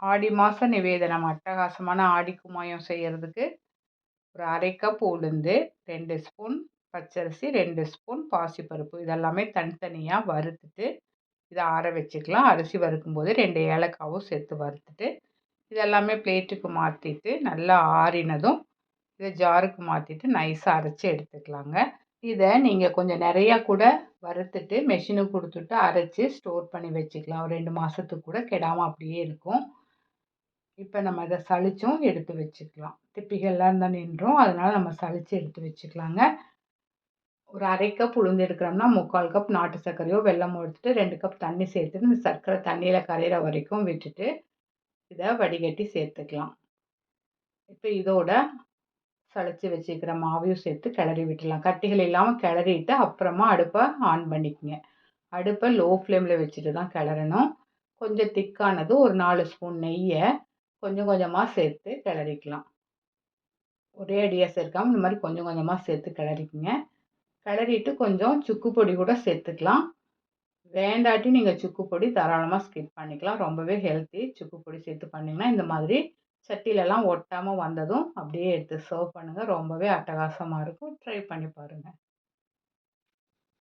ஆடி மாத நிவேதனம் அட்டகாசமான ஆடி குமாயம் செய்கிறதுக்கு ஒரு அரை கப் உளுந்து ரெண்டு ஸ்பூன் பச்சரிசி ரெண்டு ஸ்பூன் பாசிப்பருப்பு. இதெல்லாமே தனித்தனியாக வறுத்துட்டு இதை ஆற வச்சுக்கலாம். அரிசி வறுக்கும்போது ரெண்டு ஏலக்காவும் சேர்த்து வறுத்துட்டு இதெல்லாமே பிளேட்டுக்கு மாற்றிட்டு நல்லா ஆறினதும் இதை ஜாருக்கு மாற்றிட்டு நைஸாக அரைச்சி எடுத்துக்கலாங்க. இதை நீங்கள் கொஞ்சம் நிறையா கூட வறுத்துட்டு மெஷினுக்கு கொடுத்துட்டு அரைச்சி ஸ்டோர் பண்ணி வச்சுக்கலாம். ஒரு ரெண்டு மாதத்துக்கு கூட கெடாமல் அப்படியே இருக்கும். இப்போ நம்ம இதை சளிச்சும் எடுத்து வச்சுக்கலாம். திப்பிகள்லாம் இருந்தால் நின்றோம். அதனால் நம்ம சளிச்சு எடுத்து வச்சுக்கலாங்க. ஒரு அரை கப் உளுந்து எடுக்கிறோம்னா முக்கால் கப் நாட்டு சர்க்கரையோ வெள்ளமோ எடுத்துட்டு ரெண்டு கப் தண்ணி சேர்த்துட்டு இந்த சர்க்கரை தண்ணியில் கரையிற வரைக்கும் விட்டுட்டு இதை வடிகட்டி சேர்த்துக்கலாம். இப்போ இதோட சளிச்சு வச்சுக்கிற மாவையும் சேர்த்து கிளறி விட்டுடலாம் கட்டிகள் இல்லாமல் கிளறிட்டு அப்புறமா அடுப்பை ஆன் பண்ணிக்கோங்க. அடுப்பை லோ ஃப்ளேமில் வச்சுட்டு தான் கிளறணும். கொஞ்சம் திக்கானது ஒரு நாலு ஸ்பூன் நெய்யை கொஞ்சம் கொஞ்சமாக சேர்த்து கிளறிக்கலாம். ஒரே அடியாக சேர்க்காமல் இந்த மாதிரி கொஞ்சம் கொஞ்சமாக சேர்த்து கிளறிக்குங்க. கிளறிட்டு கொஞ்சம் சுக்கு பொடி கூட சேர்த்துக்கலாம். வேண்டாட்டி நீங்கள் சுக்கு பொடி தாராளமாக ஸ்கிப் பண்ணிக்கலாம். ரொம்பவே ஹெல்த்தி சுக்கு பொடி சேர்த்து பண்ணிங்கன்னா இந்த மாதிரி சட்டிலெலாம் ஒட்டாமல் வந்ததும் அப்படியே எடுத்து சர்வ் பண்ணுங்கள் ரொம்பவே அட்டகாசமாக இருக்கும். ட்ரை பண்ணி பாருங்கள்